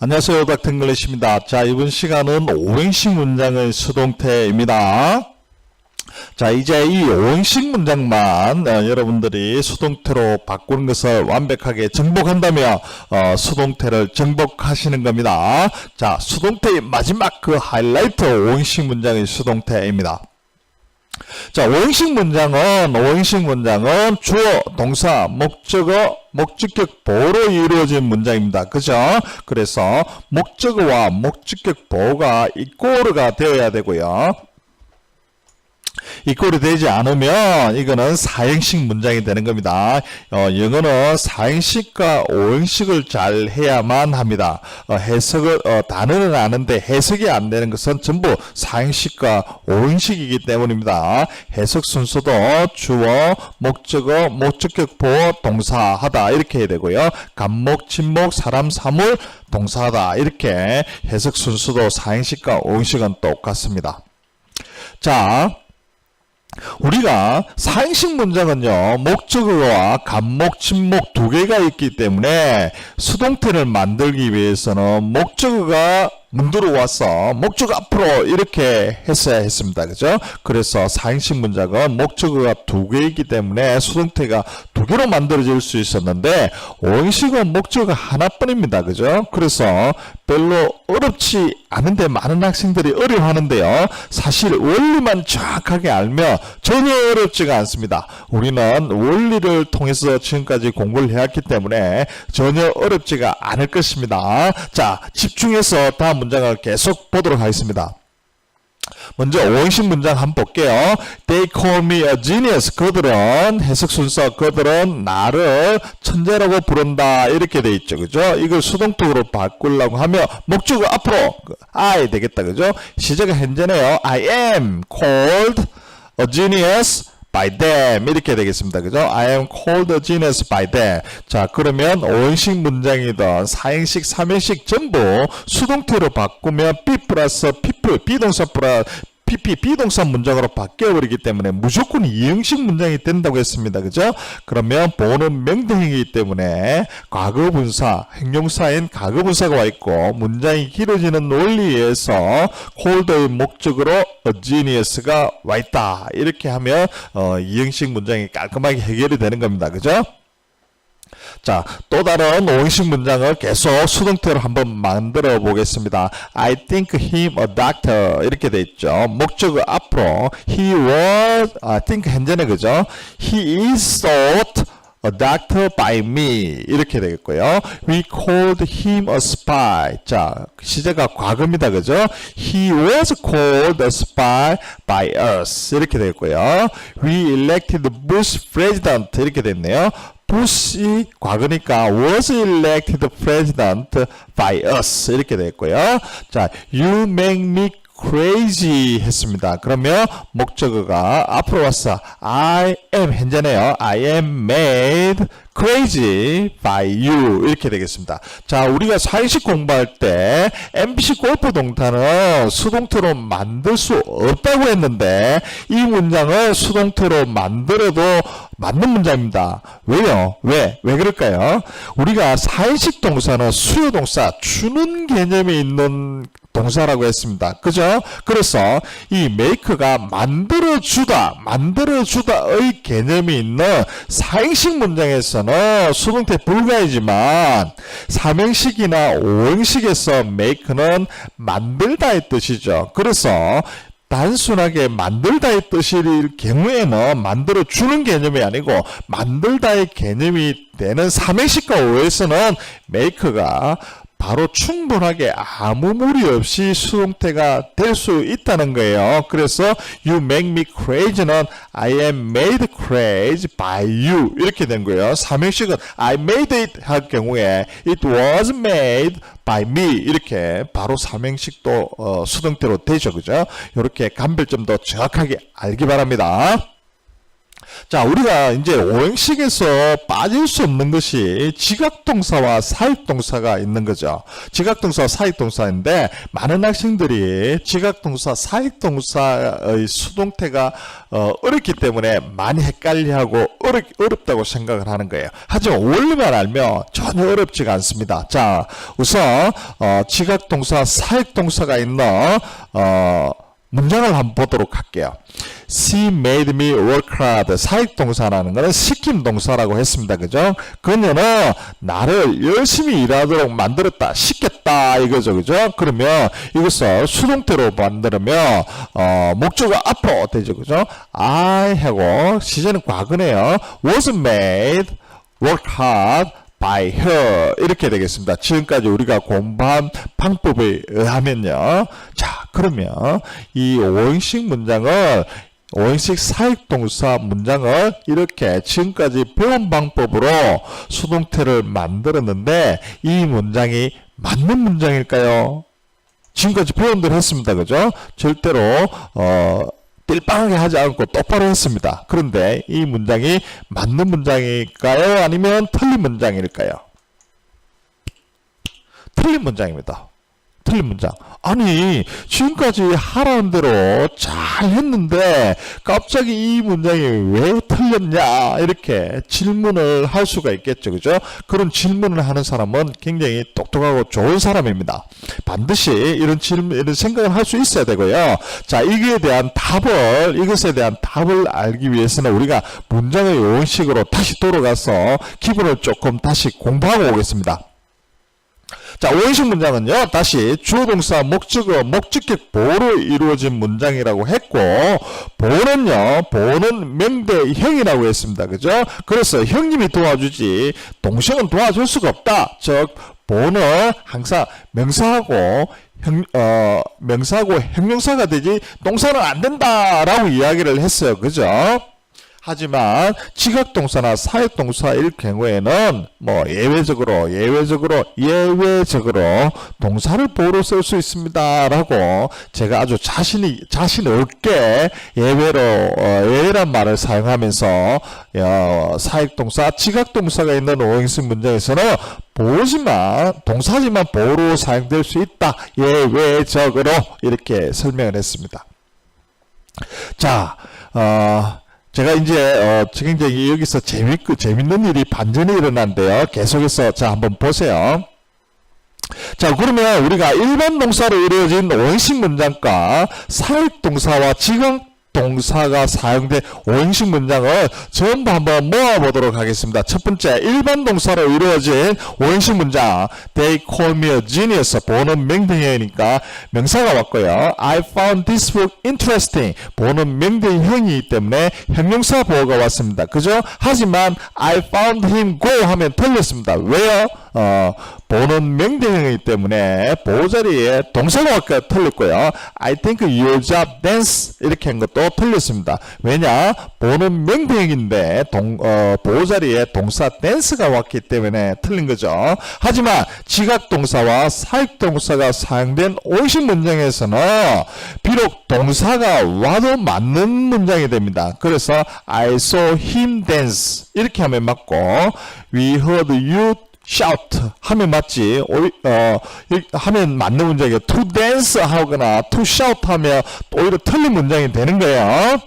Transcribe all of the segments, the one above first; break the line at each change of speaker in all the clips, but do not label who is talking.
안녕하세요. 닥터잉글리시입니다. 자, 이번 시간은 오행식 문장의 수동태입니다. 자, 이제 이 오행식 문장만 어, 여러분들이 수동태로 바꾸는 것을 완벽하게 정복한다면 어, 수동태를 정복하시는 겁니다. 자, 수동태의 마지막 그 하이라이트 오행식 문장의 수동태입니다. 자, 오행식 문장은 오행식 문장은 주어, 동사, 목적어, 목적격 보호로 이루어진 문장입니다. 그죠? 그래서 목적어와 목적격 보호가 이꼬르가 되어야 되고요. 이 꼴이 되지 않으면 이거는 사행식 문장이 되는 겁니다. 어, 영어는 사행식과 오행식을 잘 해야만 합니다. 어, 해석을 어, 단어는 아는데 해석이 안 되는 것은 전부 사행식과 오행식이기 때문입니다. 해석 순서도 주어, 목적어, 목적격 보호, 동사하다 이렇게 해야 되고요. 감목, 침목, 사람, 사물, 동사하다 이렇게 해석 순서도 사행식과 오행식은 똑같습니다. 자, 우리가 사행식 문장은요, 목적어와 감목, 침목 두 개가 있기 때문에 수동태를 만들기 위해서는 목적어가 문 들어 와서 목적 앞으로 이렇게 했어야 했습니다. 그죠? 그래서 사행식 문장은 목적어가 두 개이기 때문에 수동태가 두 개로 만들어질 수 있었는데 오행식은 목적어가 하나뿐입니다. 그죠? 그래서 별로 어렵지 않은데 많은 학생들이 어려워하는데요. 사실 원리만 정확하게 알면 전혀 어렵지가 않습니다. 우리는 원리를 통해서 지금까지 공부를 해왔기 때문에 전혀 어렵지가 않을 것입니다. 자, 집중해서 다음 문장을 계속 보도록 하겠습니다. 먼저 오행식 문장 한번 볼게요. They call me a genius. 그들은 해석 순서 그들은 나를 천재라고 부른다 이렇게 돼 있죠. 그죠? 이걸 수동태로 바꾸려고 하면 목적어 앞으로 그 I 되겠다. 그죠? 시제가 현재네요. I am called a genius by them 이렇게 되겠습니다. 그죠? I am called a genius by them. 자, 그러면 오행식 문장이든 사행식, 삼행식 전부 수동태로 바꾸면 be 플러스 people, 비동사 플러스 PP 비동사 문장으로 바뀌어 버리기 때문에 무조건 이형식 문장이 된다고 했습니다. 그죠? 그러면 보는 명대행이기 때문에 과거 분사, 행용사인 과거 분사가 와 있고 문장이 길어지는 논리에서 콜드의 목적으로 genius가 와 있다. 이렇게 하면 어, 이형식 문장이 깔끔하게 해결이 되는 겁니다. 그죠? 자, 또 다른 오행식 문장을 계속 수동태로 한번 만들어 보겠습니다. I think him a doctor 이렇게 돼 있죠. 목적어 앞으로 he was, I think 현재는 그죠? He is thought a doctor by me 이렇게 되겠고요. We called him a spy. 자, 시제가 과거입니다. 그죠? He was called a spy by us 이렇게 되겠고요. We elected Bush president 이렇게 됐네요. 부시 과거니까 was elected president by us 이렇게 됐고요. 자, you make me crazy 했습니다. 그러면 목적어가 앞으로 왔어. I am 현재네요. I am made crazy by you 이렇게 되겠습니다. 자, 우리가 사회식 공부할 때 MBC 골프 동탄은 수동태로 만들 수 없다고 했는데 이 문장을 수동태로 만들어도 맞는 문장입니다. 왜요? 왜? 왜 그럴까요? 우리가 사회식 동사는 수요 동사 주는 개념이 있는 동사라고 했습니다. 그죠? 그래서 이 make가 만들어주다, 만들어주다의 개념이 있는 사행식 문장에서는 수동태 불가이지만 삼행식이나 오행식에서 make는 만들다의 뜻이죠. 그래서 단순하게 만들다의 뜻일 경우에는 만들어 주는 개념이 아니고 만들다의 개념이 되는 삼행식과 오에서는 make가 바로 충분하게 아무 무리 없이 수동태가 될 수 있다는 거예요. 그래서 you make me crazy는 I am made crazy by you 이렇게 된 거예요. 삼행식은 I made it 할 경우에 it was made by me 이렇게 바로 삼행식도 어, 수동태로 되죠. 그죠? 이렇게 감별점도 정확하게 알기 바랍니다. 자, 우리가 이제 오행식에서 빠질 수 없는 것이 지각동사와 사익동사가 있는 거죠. 지각동사와 사익동사인데 많은 학생들이 지각동사, 사익동사의 수동태가 어, 어렵기 때문에 많이 헷갈려하고 어렵, 어렵다고 생각을 하는 거예요. 하지만 원리만 알면 전혀 어렵지가 않습니다. 자, 우선 어, 지각동사, 사익동사가 있는 어, 문장을 한번 보도록 할게요. She made me work hard. 사익 동사라는 것은 시킴 동사라고 했습니다. 그죠? 그녀는 나를 열심히 일하도록 만들었다. 시켰다. 이거죠. 그죠? 그러면 이것을 수동태로 만들면, 어, 목적어 앞으로 되죠. 그죠? I 하고, 시제는 과거네요. was made work hard by her 이렇게 되겠습니다. 지금까지 우리가 공부한 방법에 의하면요. 자, 그러면 이 오행식 문장을 오행식 사익동사 문장을 이렇게 지금까지 배운 방법으로 수동태를 만들었는데 이 문장이 맞는 문장일까요? 지금까지 표현들 했습니다. 그죠? 절대로 어 띨빵하게 하지 않고 똑바로 했습니다. 그런데 이 문장이 맞는 문장일까요? 아니면 틀린 문장일까요? 틀린 문장입니다. 틀린 문장. 아니, 지금까지 하라는 대로 잘 했는데, 갑자기 이 문장이 왜 틀렸냐, 이렇게 질문을 할 수가 있겠죠. 그죠? 그런 질문을 하는 사람은 굉장히 똑똑하고 좋은 사람입니다. 반드시 이런 질문, 이런 생각을 할 수 있어야 되고요. 자, 이거에 대한 답을, 이것에 대한 답을 알기 위해서는 우리가 문장의 원식으로 다시 돌아가서 기본을 조금 다시 공부하고 오겠습니다. 자, 오행식 문장은요, 다시 주어 동사 목적어, 목적격 보로 이루어진 문장이라고 했고, 보는요, 보는 명대형이라고 했습니다. 그죠? 그래서 형님이 도와주지, 동생은 도와줄 수가 없다. 즉, 보는 항상 명사하고 형, 어, 명사하고 형용사가 되지, 동사는 안 된다라고 이야기를 했어요. 그죠? 하지만 지각동사나 사역동사일 경우에는 뭐 예외적으로 예외적으로 예외적으로 동사를 보로 쓸 수 있습니다라고 제가 아주 자신이 자신 없게 예외로 어, 예외란 말을 사용하면서 어, 사역동사 지각동사가 있는 오행식 문장에서는 보지만 동사지만 보로 사용될 수 있다 예외적으로 이렇게 설명을 했습니다. 자, 어, 제가 이제 어, 굉장히 여기서 재밌고 재밌는 일이 반전이 일어난대요. 계속해서 자 한번 보세요. 자 그러면 우리가 일반 동사로 이루어진 오행식 문장과 사역 동사와 지각 동사가 사용된 오행식 문장을 전부 한번 모아보도록 하겠습니다. 첫 번째, 일반 동사로 이루어진 오행식 문장. They call me a genius. 보는 명대형이니까 명사가 왔고요. I found this book interesting. 보는 명대형이기 때문에 형용사 보호가 왔습니다. 그죠? 하지만 I found him go 하면 틀렸습니다. 왜요? 어, 보는 명대형이기 때문에 보자리에 동사가 틀렸고요. I think your job dance 이렇게 한 것도 틀렸습니다. 왜냐? 보는 명대형인데 동, 어, 보자리에 동사 dance가 왔기 때문에 틀린 거죠. 하지만 지각동사와 사역동사가 사용된 오십 문장에서는 비록 동사가 와도 맞는 문장이 됩니다. 그래서 I saw him dance 이렇게 하면 맞고 We heard you shout 하면 맞지 어, 이- 하면 맞는 문장이에요 to dance 하거나 to shout 하면 오히려 틀린 문장이 되는 거예요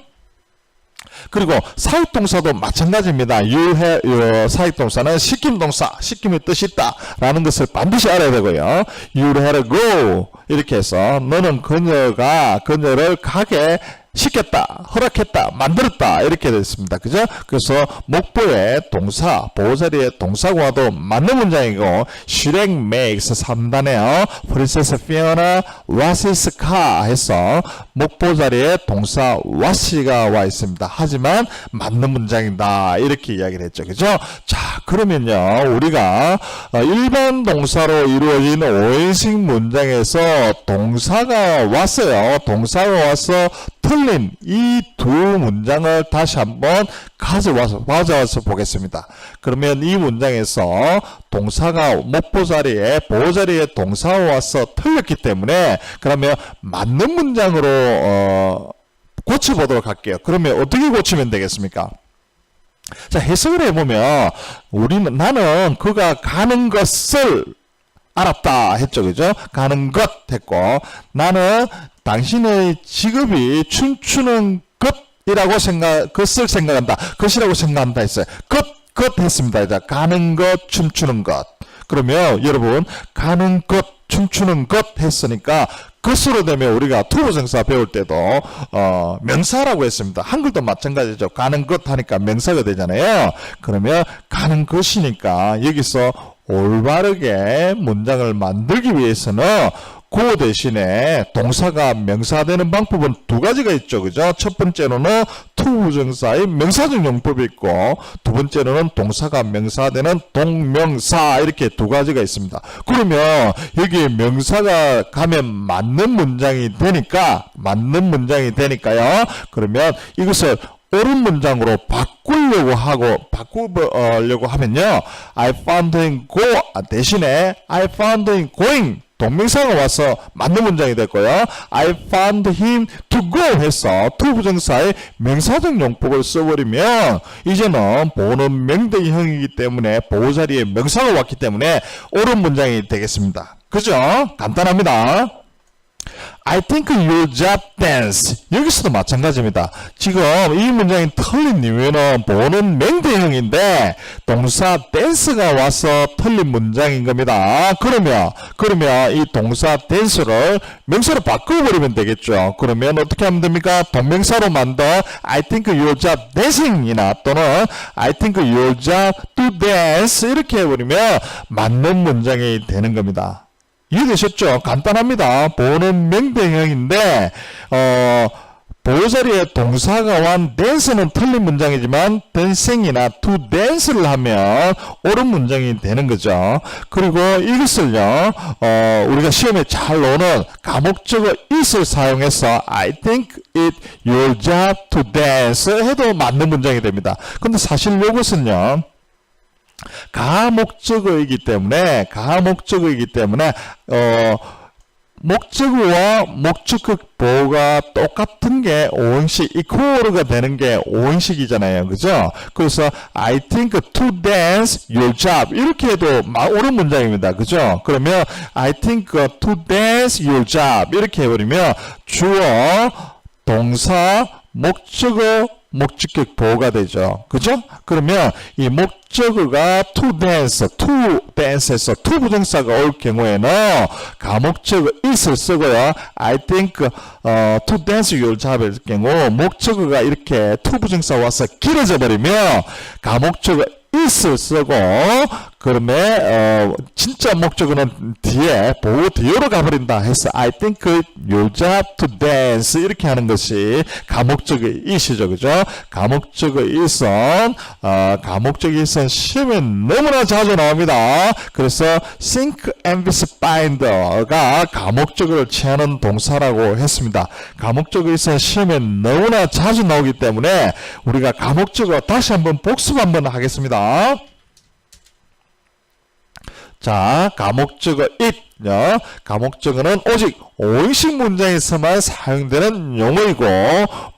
그리고 사역동사도 마찬가지입니다. have, 어, 사역동사는 시킴동사, 시킴의 뜻이 있다. 라는 것을 반드시 알아야 되고요. you go. 이렇게 해서 너는 그녀가 그녀를 가게 시켰다, 허락했다, 만들었다 이렇게 됐습니다. 그죠? 그래서 목보에 동사, 보호자리에 동사가 와도 맞는 문장이고 실행 makes 3단에요. Princess Fiona was his car 해서 목보 자리에 동사 was가 와 있습니다. 하지만 맞는 문장이다 이렇게 이야기를 했죠. 그죠? 자 그러면요 우리가 어, 일반 동사로 이루어진 오행식 문장에서 동사가 왔어요. 동사가 와서 틀린 이두 문장을 다시 한번 가져와서 가져와서 보겠습니다. 그러면 이 문장에서 동사가 목보 자리에 보호 자리에 동사가 와서 틀렸기 때문에 그러면 맞는 문장으로 어, 고쳐보도록 할게요. 그러면 어떻게 고치면 되겠습니까? 자, 해석을 해보면, 우리는, 나는 그가 가는 것을 알았다 했죠. 그죠? 가는 것 했고, 나는 당신의 직업이 춤추는 것이라고 생각, 것을 생각한다. 것이라고 생각한다 했어요. 것, 것 했습니다. 자, 가는 것, 춤추는 것. 그러면 여러분, 가는 것, 춤추는 것 했으니까 것으로 되면 우리가 투부정사 배울 때도 어, 명사라고 했습니다. 한글도 마찬가지죠. 가는 것 하니까 명사가 되잖아요. 그러면 가는 것이니까 여기서 올바르게 문장을 만들기 위해서는 그 대신에 동사가 명사되는 방법은 두 가지가 있죠. 그죠? 첫 번째로는 투부정사의 명사적 용법이 있고 두 번째로는 동사가 명사되는 동명사 이렇게 두 가지가 있습니다. 그러면 여기 명사가 가면 맞는 문장이 되니까 맞는 문장이 되니까요. 그러면 이것을 옳은 문장으로 바꾸려고 하고 바꾸려고 하면요. I found him go 대신에 I found him going 동명사가 와서 맞는 문장이 됐고요. I found him to go 해서 to 부정사의 명사적 용법을 써버리면 이제는 보는 명대형이기 때문에 보호 자리에 명사가 왔기 때문에 옳은 문장이 되겠습니다. 그죠? 간단합니다. I think your job dance. 여기서도 마찬가지입니다. 지금 이 문장이 틀린 이유는 보는 맹대형인데 동사 dance가 와서 틀린 문장인 겁니다. 그러면 그러면 이 동사 dance를 명사로 바꿔버리면 되겠죠. 그러면 어떻게 하면 됩니까? 동명사로 만든 I think your job dancing이나 또는 I think your job to dance 이렇게 해버리면 맞는 문장이 되는 겁니다. 이해되셨죠? 간단합니다. 보는 명대형인데 어 보호 자리에 동사가 완 댄스는 틀린 문장이지만 댄싱이나 to dance를 하면 옳은 문장이 되는 거죠. 그리고 이것을요, 어, 우리가 시험에 잘 오는 가목적어 it을 사용해서 I think it your job to dance 해도 맞는 문장이 됩니다. 근데 사실 이것은요, 가목적어이기 때문에 가목적어이기 때문에 어 목적어와 목적격 보호가 똑같은 게 오형식 이코어가 되는 게 오형식이잖아요. 그죠? 그래서 I think to dance your job 이렇게 해도 마- 옳은 문장입니다. 그죠? 그러면 I think to dance your job 이렇게 해버리면 주어 동사 목적어 목적격 보호가 되죠. 그죠? 그러면 이 목적어가 to dance, to dance에서 to 부정사가 올 경우에는 가목적어 is를 쓰고요. I think 어, to dance your job일 경우 목적어가 이렇게 to 부정사 와서 길어져 버리면 가목적어 is를 쓰고 그러면 어, 진짜 목적어는 뒤에 보호 뒤로 가버린다 해서 I think your job to dance 이렇게 하는 것이 가목적어 is이죠. 그죠? 가목적어 is은 어, 가목적어 is은 시험에 너무나 자주 나옵니다. 그래서 think and find가 가목적어를 취하는 동사라고 했습니다. 가목적어 is은 시험에 너무나 자주 나오기 때문에 우리가 가목적어 다시 한번 복습 한번 하겠습니다 자, 가목적어 it. 요. 가목적어는 오직 오형식 문장에서만 사용되는 용어이고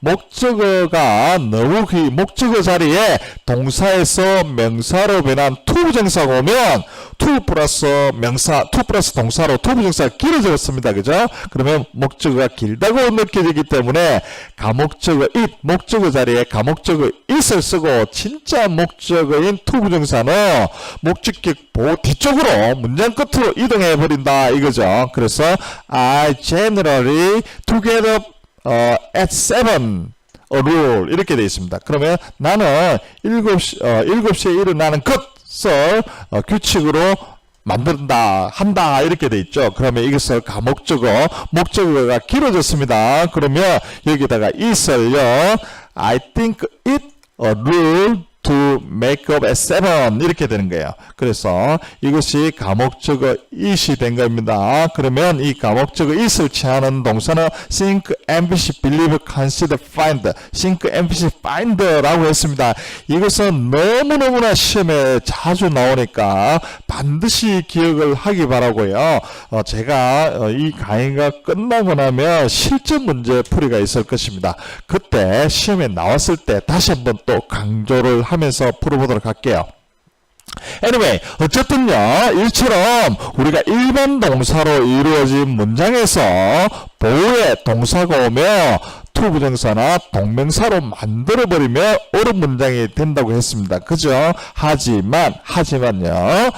목적어가 너무 그 목적어 자리에 동사에서 명사로 변한 투부정사가 오면 투 플러스 명사, 투 플러스 동사로 투부정사가 길어졌습니다. 그죠? 그러면 목적어가 길다고 느껴지기 때문에 가목적어 it, 목적어 자리에 가목적어 it을 쓰고 진짜 목적어인 투부정사는 목적격 보 뒤쪽으로 문장 끝으로 이동해 버린다 이거죠. 그래서 I generally together 어, at seven rule 이렇게 되어 있습니다. 그러면 나는 7시 어, 7시에 일어나는 것을 어, 규칙으로 만든다, 한다, 이렇게 돼 있죠. 그러면 이것을 가목적어, 목적어가 길어졌습니다. 그러면 여기다가 it을요, I think it a rule to make up at seven 이렇게 되는 거예요. 그래서 이것이 가목적어 it이 된 겁니다. 그러면 이 가목적어 it을 취하는 동사는 think, ambition, believe, consider, find, think, ambition, find라고 했습니다. 이것은 너무너무나 시험에 자주 나오니까 반드시 기억을 하기 바라고요. 어, 제가 어, 이 강의가 끝나고 나면 실전 문제 풀이가 있을 것입니다. 그때 시험에 나왔을 때 다시 한번 또 강조를 하 면서 풀어보도록 할게요. anyway, 어쨌든요, 이처럼 우리가 일반 동사로 이루어진 문장에서 보호의 동사가 오면 투부정사나 동명사로 만들어버리면 옳은 문장이 된다고 했습니다. 그죠? 하지만, 하지만요,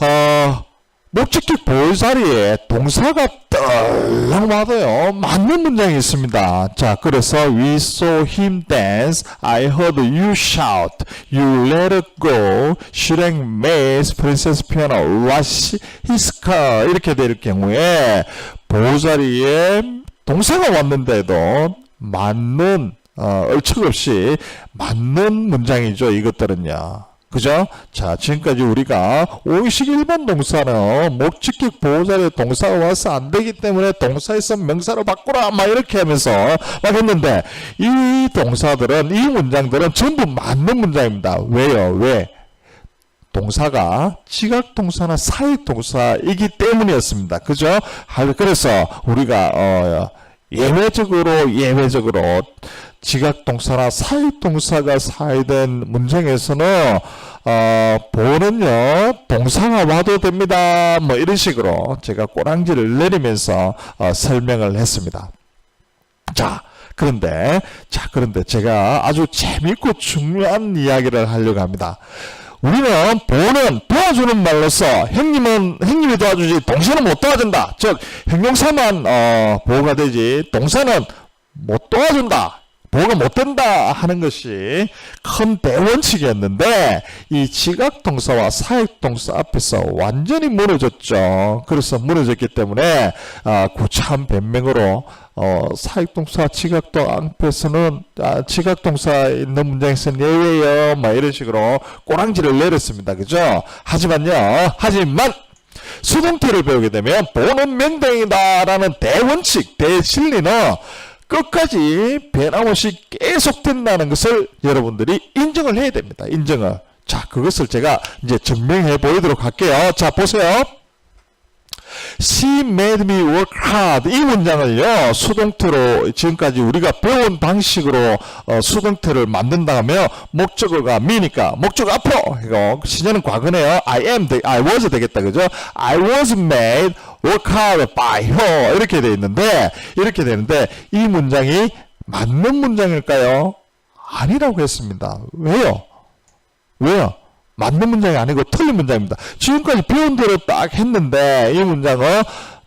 어, 목적격 보호 자리에 동사가 떨렁 맞아요. 맞는 문장이 있습니다. 자, 그래서 we saw him dance. I heard you shout. You let it go. 실행 maze. princess piano. wash his car. 이렇게 될 경우에 보호 자리에 동사가 왔는데도 맞는 어, 얼척 없이 맞는 문장이죠. 이것들은요. 그죠? 자, 지금까지 우리가 오이식 일반 동사는 목적격 보호자의 동사가 와서 안 되기 때문에 동사에서 명사로 바꾸라 막 이렇게 하면서 막 했는데 이 동사들은 이 문장들은 전부 맞는 문장입니다. 왜요? 왜? 동사가 지각 동사나 사역 동사이기 때문이었습니다. 그죠? 하- 그래서 우리가 어 예외적으로 예외적으로 지각 동사나 사역 동사가 사이된 문장에서는 어 보는요 동사가 와도 됩니다. 뭐 이런 식으로 제가 꼬랑지를 내리면서 어, 설명을 했습니다. 자, 그런데, 자, 그런데 제가 아주 재밌고 중요한 이야기를 하려고 합니다. 우리는 보는, 도와주는 말로서 형님은, 형님이 도와주지, 동사는 못 도와준다. 즉, 형용사만, 어, 보호가 되지, 동사는 못 도와준다. 보호가 못 된다 하는 것이 큰 대원칙이었는데 이 지각 동사와 사역 동사 앞에서 완전히 무너졌죠. 그래서 무너졌기 때문에 아, 구차한 변명으로 어, 사역동사 지각동 앞에서는 아, 지각동사 있는 문장에서는 예외요. 막 이런 식으로 꼬랑지를 내렸습니다. 그죠? 하지만요. 하지만 수동태를 배우게 되면 보는 명령이다 라는 대원칙, 대진리는 끝까지 변함없이 계속된다는 것을 여러분들이 인정을 해야 됩니다. 인정을. 자, 그것을 제가 이제 증명해 보이도록 할게요. 자, 보세요. She made me work hard. 이 문장을요, 수동태로, 지금까지 우리가 배운 방식으로, 어, 수동태를 만든다 하면, 목적어가 me니까, 목적 앞으로, 이거, 시제는 과거네요. I am, 되, I was 되겠다, 그죠? I was made work hard. 이렇게 돼 있는데, 이렇게 되는데, 이 문장이 맞는 문장일까요? 아니라고 했습니다. 왜요? 왜요? 맞는 문장이 아니고 틀린 문장입니다. 지금까지 배운 대로 딱 했는데 이 문장은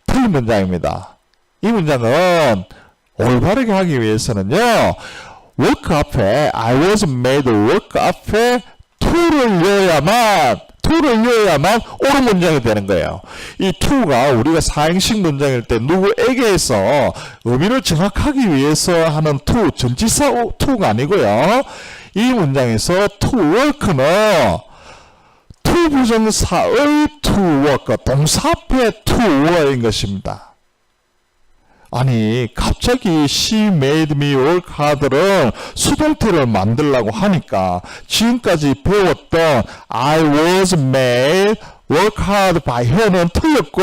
틀린 문장입니다. 이 문장은 올바르게 하기 위해서는요. work 앞에 I was made work 앞에 to를 넣어야만 to를 넣어야만 옳은 문장이 되는 거예요. 이 to가 우리가 사행식 문장일 때 누구에게서 의미를 정확하기 위해서 하는 to 전치사 to가 아니고요. 이 문장에서 to work는 to 부정사의 to work, 동사 앞에 to work인 것입니다. 아니, 갑자기 she made me work hard를 수동태를 만들라고 하니까 지금까지 배웠던 I was made work hard by her는 틀렸고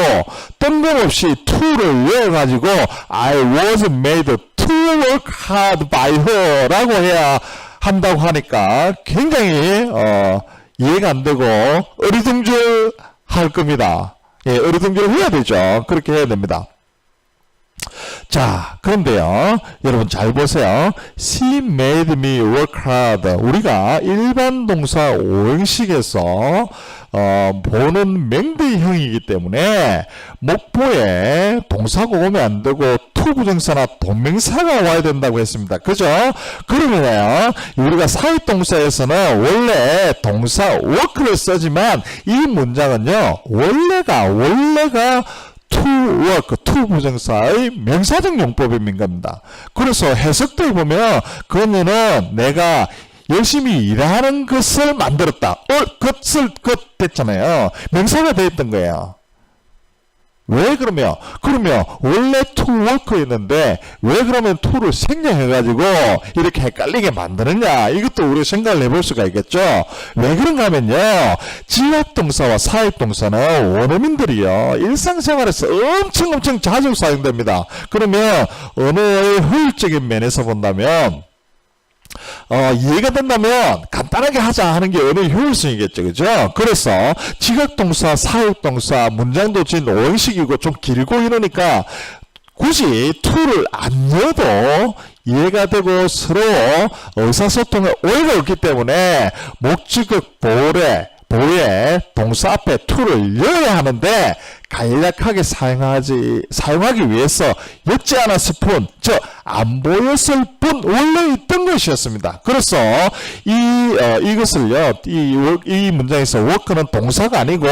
뜬금없이 to를 외워가지고 I was made to work hard by her라고 해야 한다고 하니까 굉장히 어, 이해가 안 되고 어리둥절 할 겁니다. 예, 어리둥절 해야 되죠. 그렇게 해야 됩니다. 자, 그런데요. 여러분 잘 보세요. She made me work hard. 우리가 일반 동사 오형식에서 어, 보는 맹대형이기 때문에 목보에 동사가 오면 안 되고 투부정사나 동명사가 와야 된다고 했습니다. 그죠? 그러면요. 우리가 사회동사에서는 원래 동사 work를 쓰지만 이 문장은요. 원래가 원래가 to work, to 부정사의 명사적 용법인 겁니다. 그래서 해석들 보면 그러면은 내가 열심히 일하는 것을 만들었다. 어, 것을 것 됐잖아요. 명사가 되었던 거예요. 왜 그러면 그러면 원래 work였는데 왜 그러면 to를 생략해가지고 이렇게 헷갈리게 만드느냐? 이것도 우리 생각을 해볼 수가 있겠죠? 왜 그런가 하면요. 지역동사와 사역동사는 원어민들이요. 일상생활에서 엄청 엄청 자주 사용됩니다. 그러면 언어의 효율적인 면에서 본다면 어, 이해가 된다면 간단하게 하자 하는 게 언어의 효율성이겠죠. 그죠? 그래서 지각동사, 사역동사, 문장도 진 오형식이고 좀 길고 이러니까 굳이 to를 안 넣어도 이해가 되고 서로 의사소통에 오해가 없기 때문에 목적격 보래 보에 동사 앞에 to를 넣어야 하는데 간략하게 사용하지 사용하기 위해서 엮지 않았을 뿐, 즉 안 보였을 뿐 원래 있던 것이었습니다. 그래서 이 어, 이것을요 이, 워- 이 문장에서 work는 동사가 아니고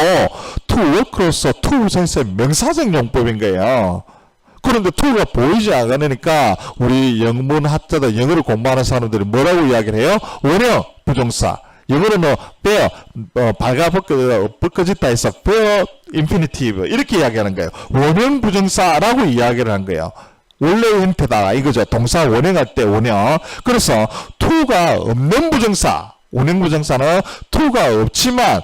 to work로서 to 부정사의 명사적 용법인 거예요. 그런데 to가 보이지 않으니까 우리 영문 학자들 영어를 공부하는 사람들이 뭐라고 이야기를 해요? 원형 부정사. 영어로는 뭐 bear, 어, 발가 벗겨, 벗겨졌다 해서 bear infinitive 이렇게 이야기하는 거예요. 원형 부정사라고 이야기를 한 거예요. 원래 형태다 이거죠. 동사 원형할 때 원형. 그래서 to가 없는 부정사. 원형 부정사는 to가 없지만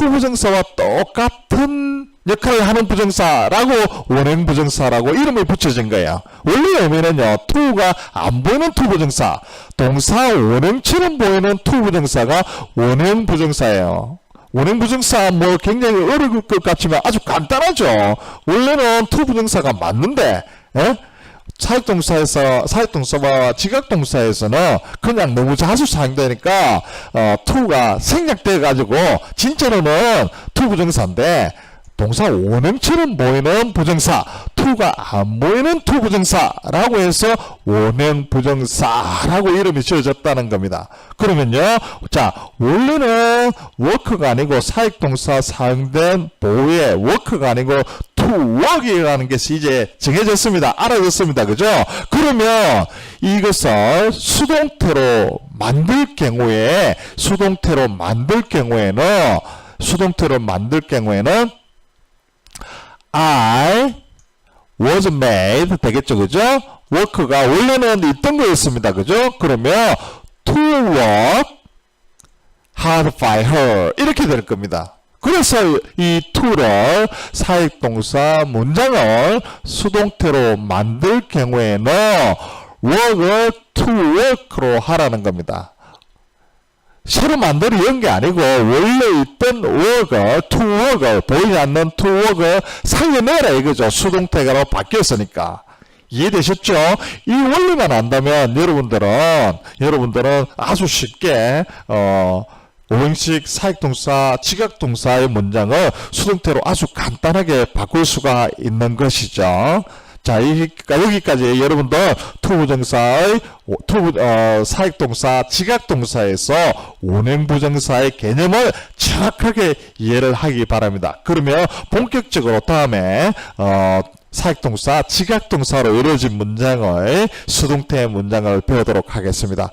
to 부정사와 똑같은 역할을 하는 부정사라고 원형 부정사라고 이름을 붙여진 거예요. 원래 의미는요, to가 안 보이는 to 부정사, 동사 원형처럼 보이는 to 부정사가 원형 부정사예요. 원형 부정사 뭐 굉장히 어려울 것 같지만 아주 간단하죠. 원래는 to 부정사가 맞는데, 예? 사역동사에서 사역동사와 지각동사에서는 그냥 너무 자주 사용되니까 어, to가 생략돼 가지고 진짜로는 to 부정사인데 동사 원형처럼 보이는 부정사 to가 안 보이는 to 부정사라고 해서 원형 부정사라고 이름이 지어졌다는 겁니다. 그러면요, 자 원래는 work가 아니고 사역동사 사용된 보호의 work가 아니고 work이라는 것이 이제 정해졌습니다. 알아졌습니다. 그죠? 그러면 이것을 수동태로 만들 경우에 수동태로 만들 경우에는 수동태로 만들 경우에는 I was made 되겠죠, 그죠? work가 원래는 있던 거였습니다, 그죠? 그러면 to work hard by her 이렇게 될 겁니다. 그래서 이 to를 사역동사 문장을 수동태로 만들 경우에는 work을 to work로 하라는 겁니다. 새로 만들어 연게 아니고 원래 있던 work을 to work을 보이지 않는 to work을 살려내라 이거죠. 수동태가로 바뀌었으니까. 이해되셨죠? 이 원리만 안다면 여러분들은 여러분들은 아주 쉽게 어 오형식 사역동사, 지각동사의 문장을 수동태로 아주 간단하게 바꿀 수가 있는 것이죠. 자, 여기까- 여기까지 여러분들 투부정사의 오- 투부, 어, 사역동사, 지각동사에서 원행부정사의 개념을 정확하게 이해를 하기 바랍니다. 그러면 본격적으로 다음에 어, 사역동사, 지각동사로 이루어진 문장의 수동태 문장을 배우도록 하겠습니다.